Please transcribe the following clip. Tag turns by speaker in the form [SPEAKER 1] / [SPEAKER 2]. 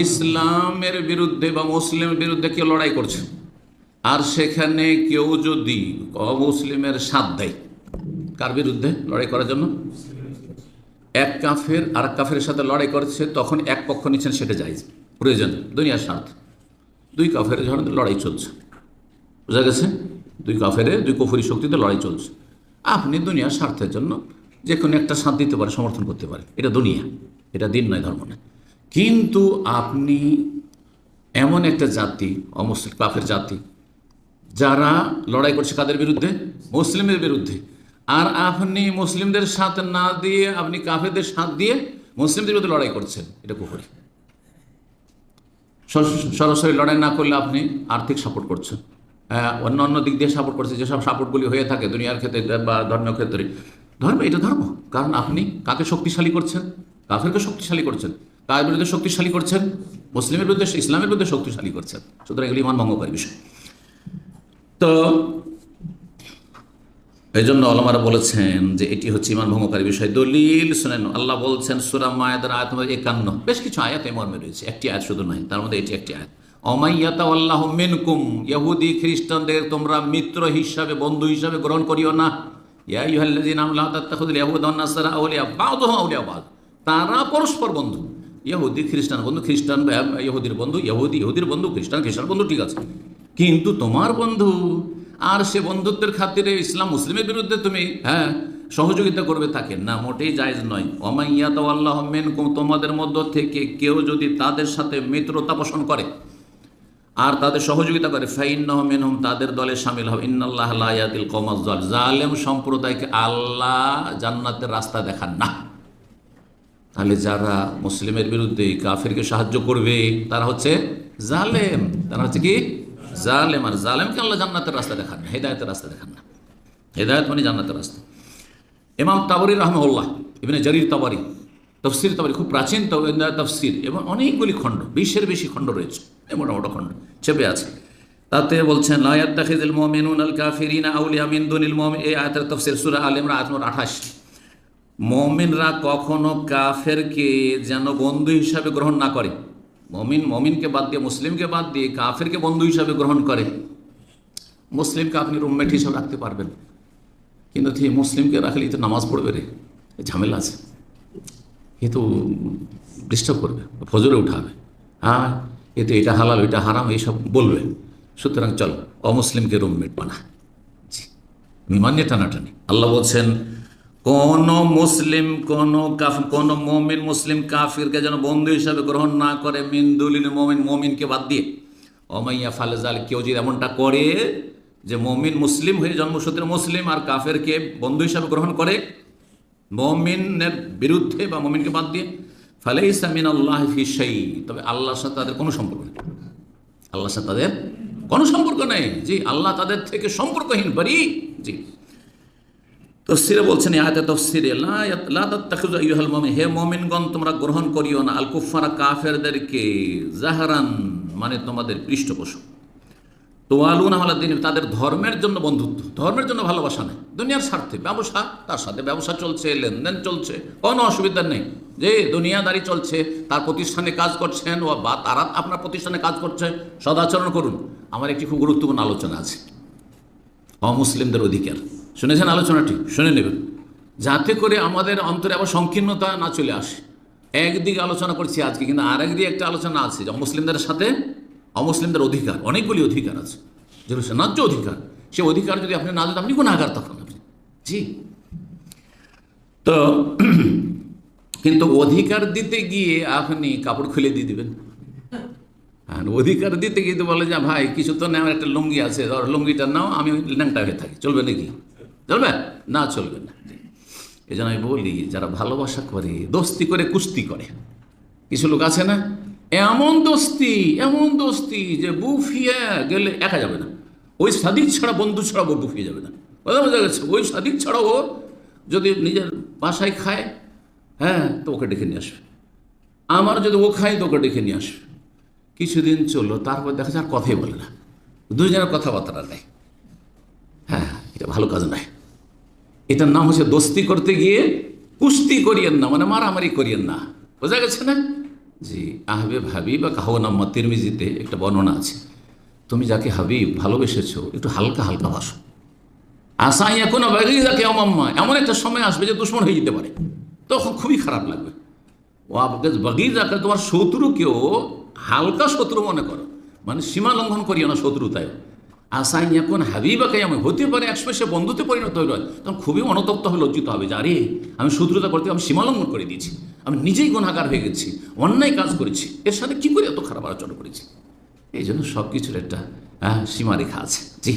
[SPEAKER 1] ইসলামের বিরুদ্ধে বা মুসলিমের বিরুদ্ধে কেউ লড়াই করছে? আর সেখানে কেউ যদি অমুসলিমের সাথ দেয়, কার বিরুদ্ধে লড়াই করার জন্য? এক কাফের আর কাফের সাথে লড়াই করছে, তখন এক পক্ষ নিচ্ছেন সেটা যায় প্রয়োজন, দুনিয়ার স্বার্থ। দুই কাফের ধরেন লড়াই চলছে। বোঝা গেছে? দুই কাফেরে, দুই কফরি শক্তিতে লড়াই চলছে। আপনি দুনিয়ার স্বার্থের জন্য যে কোনো একটা সাথ দিতে পারে, সমর্থন করতে পারে। এটা দুনিয়া। এটা দিন নয়, ধর্ম নয়। কিন্তু আপনি এমন একটা জাতি অমুসলিম কাফের জাতি যারা লড়াই করছে কাদের বিরুদ্ধে? মুসলিমের বিরুদ্ধে। আর আপনি মুসলিমদের সাথ না দিয়ে আপনি কাফেরদের সাথ দিয়ে মুসলিমদের বিরুদ্ধে লড়াই করছেন এটা সরাসরি- সরাসরি লড়াই না করলে আপনি আর্থিক সাপোর্ট করছেন। হ্যাঁ, অন্য অন্য দিক দিয়ে সাপোর্ট করছে যেসব সাপোর্টগুলি হয়ে থাকে দুনিয়ার ক্ষেত্রে বা ধর্মীয় ক্ষেত্রে। ধর্ম এটা ধর্ম। কারণ আপনি কাকে শক্তিশালী করছেন? কাফেরকে শক্তিশালী করছেন। কার বিরুদ্ধে শক্তিশালী করছেন, মুসলিমের বিরুদ্ধে, ইসলামের বিরুদ্ধে শক্তিশালী করছেন। সুতরাং এগুলি ইমান ভঙ্গকারী বিষয়। তো এই জন্য আলমারা বলেছেন যে এটি হচ্ছে ইমান ভঙ্গকারী বিষয়। দলিল শুনেন, আল্লাহ বলছেন, সুরা মায়াদের আয়াত নম্বর একান্ন। বেশ কিছু আয়াত এই মর্মে রয়েছে। একটি আয়াত শুধু নয়, তার মধ্যে এটি একটি আয়াত। অমাইয়াতা আল্লাহ মিনকুম, ইহুদি খ্রিস্টানদের তোমরা মিত্র হিসাবে, বন্ধু হিসাবে গ্রহণ করিও না। ইয়া আমানু লা তাত্তাখিযুল ইয়াহুদা আউলিয়া, বা'দুহুম আউলিয়া বা'দ। তারা পরস্পর বন্ধু। ইহুদি খ্রিস্টান বন্ধু, খ্রিস্টান ইহুদির বন্ধু, ইহুদি, ইহুদির বন্ধু, খ্রিস্টান খ্রিস্টান বন্ধু, ঠিক আছে। কিন্তু তোমার বন্ধু, আর সে বন্ধুত্বের খাতিরে ইসলাম মুসলিমের বিরুদ্ধে তুমি হ্যাঁ সহযোগিতা করবে তাকে, না, মোটেই জায়েজ নয়। অমাইয়া তো আল্লাহ মেন তোমাদের মধ্য থেকে কেউ যদি তাদের সাথে মিত্রতা পোষণ করে, আর তাদের সহযোগিতা করে, ফাইন্নাহ মিনহুম, তাদের দলে সামিল হবে। কওমাজ জাল জালেম সম্প্রদায়কে আল্লাহ জান্নাতের রাস্তা দেখান না। তাহলে যারা মুসলিমের বিরুদ্ধে কাফেরকে সাহায্য করবে, তারা হচ্ছে জালেম। তারা হচ্ছে কি? জালেম। আর জালেমকে আল্লাহ জান্নাতের রাস্তা দেখান না? হেদায়তের রাস্তা দেখান না। হেদায়ত মানে জান্নাতের রাস্তা। ইমাম তাবরি রহমউল্লাহ ইবনে জরির তাবারি, তফসির তাবারি খুব প্রাচীন তফসির এবং অনেকগুলি খণ্ড, বিশের বেশি খণ্ড রয়েছে। এই মোটা মোটা খণ্ড চেপে আছে। তাতে বলছেন লায়াত তাখিদুল মুমিনুন আল কাফিরিনা আউলিয়া মিন দুনিল মুমিন এই আয়াতের তফসির সূরা আল ইমরান নম্বর 28 মমিনরা কখনো কাফেরকে যেন বন্ধু হিসাবে গ্রহণ না করে। মমিন, মমিনকে বাদ দিয়ে, মুসলিমকে বাদ দিয়ে কাফেরকে বন্ধু হিসাবে গ্রহণ করে। মুসলিমকে আপনি রুমমেট হিসাবে রাখতে পারবেন। কিন্তু ঠিক মুসলিমকে রাখলে তো নামাজ পড়বে রে। ঝামেলা আছে। এ তো ডিস্টার্ব করবে। ফজরে উঠাবে। হ্যাঁ এ তো এটা হালাল এটা হারাম, এইসব বলবে। সুতরাং চল, অমুসলিমকে রুমমেট বানা। জি বিমান নিয়ে টানাটানি। আল্লাহ বলছেন কোন মুসলিম, কোন কোন মমিন মুসলিম কাফিরকে যেন বন্ধু হিসাবে গ্রহণ না করে মিন্দুলিন মমিন, মমিনকে বাদ দিয়ে। অমাইয়া ফালেজাল, কেউ যদি এমনটা করে যে মমিন মুসলিম হয়ে জন্মসূত্রে মুসলিম আর কাফেরকে বন্ধু হিসাবে গ্রহণ করে, মমিনের বিরুদ্ধে বা মমিনকে বাদ দিয়ে ফালে ইসামিন আল্লাহ ফিসাই তবে আল্লাহর সাথে তাদের কোনো সম্পর্ক নেই। আল্লাহর সাথে তাদের কোনো সম্পর্ক নেই। জি, আল্লাহ তাদের থেকে সম্পর্কহীন বাড়ি জি। তফসিরে বলছেন আয়াতে তফসিরে, লা ইয়াত- লা তাত্তাখিযু আইয়ুহাল মুমিন হে মুমিনগণ, তোমরা গ্রহণ করিও না। আল কুফারা কাফেরদেরকে জাহারান মানে তোমাদের পৃষ্ঠপোষক। তোয়ালুন আহলা দিন তাদের ধর্মের জন্য বন্ধুত্ব। ধর্মের জন্য ভালোবাসা নেই। দুনিয়ার স্বার্থে ব্যবসা, তার সাথে ব্যবসা চলছে, লেনদেন চলছে, কোনো অসুবিধা নেই। যে দুনিয়াদারি চলছে, তার প্রতিষ্ঠানে কাজ করছেন বা তারা আপনার প্রতিষ্ঠানে কাজ করছে, সদাচরণ করুন। আমার একটি খুব গুরুত্বপূর্ণ আলোচনা আছে। অমুসলিমদের অধিকার। শুনেছেন আলোচনাটি? শুনে নেবেন। যাতে করে আমাদের অন্তরে আবার সংকীর্ণতা না চলে আসে। একদিকে আলোচনা করছি আজকে, কিন্তু আর একদিকে একটা আলোচনা আছে যে অমুসলিমদের সাথে অমুসলিমদের অধিকার, অনেকগুলি অধিকার আছে। যেগুলো হচ্ছে ন্যায্য অধিকার, সে অধিকার যদি আপনি না দেন আপনি গুণাগার তখন। আপনি জি। তো, কিন্তু অধিকার দিতে গিয়ে আপনি কাপড় খুলে দিয়ে দিবেন। আর অধিকার দিতে গিয়ে তো বলে যে, ভাই, কিছু তো নেওয়ার একটা লুঙ্গি আছে, ধর লুঙ্গিটা নাও, আমি ল্যাংটা হয়ে থাকি, চলবে নাকি? চলবে না চলবে না। এই জন্য আমি বলি, যারা ভালোবাসা করে, দোস্তি করে, কুস্তি করে। কিছু লোক আছে না? এমন দোস্তি এমন দোস্তি যে বুফিয়ে গেলে একা যাবে না। ওই সাদিক ছাড়া, বন্ধু ছাড়া বুফিয়ে যাবে না। কথা বোঝা গেছে? ওই সাদিক ছাড়া ও যদি নিজের বাসায় খায় হ্যাঁ তো ওকে ডেকে নিয়ে আসবে। আমার যদি ও খায়, তো ওকে ডেকে নিয়ে আসবে। কিছুদিন চলল, তারপর দেখা যায় আর কথাই বলে না। দুজনের কথাবার্তা নেই। হ্যাঁ এটা ভালো কাজ নয়। এটার নাম হচ্ছে দোস্তি করতে গিয়ে কুস্তি করিয়েন না মানে মারামারি করিয়েন না। বোঝা গেছে না? জি, আহবে ভাবি বা কাহনাম্মা তিরমিজিতে একটা বর্ণনা আছে। তুমি যাকে হাবিব ভালোবেসেছো, একটু হালকা হালকা বাসো আসাই এখন যাকে অমাম্মা এমন একটা সময় আসবে যে দুশ্মন হয়ে যেতে পারে। তখন খুবই খারাপ লাগবে। ও আপনাকে বাগি যাকে তোমার শত্রুকেও হালকা শত্রু মনে করো। মানে সীমা লঙ্ঘন করিও না শত্রুতায়। আসাই এখন হাবিবাকে আমি হতে পারে একসময় সে বন্ধুতে পরিণত হইল। তখন খুবই অনতপ্ত হয়ে লজ্জিত হবে যে আরে আমি শত্রুতা করতে আমি সীমালঙ্ঘন করে দিয়েছি। আমি নিজেই গুণাকার হয়ে গেছি অন্যায় কাজ করেছি এর সাথে কী করে এত খারাপ আলোচনা করেছি? এই জন্য সব কিছুর একটা হ্যাঁ, সীমারেখা আছে। জি।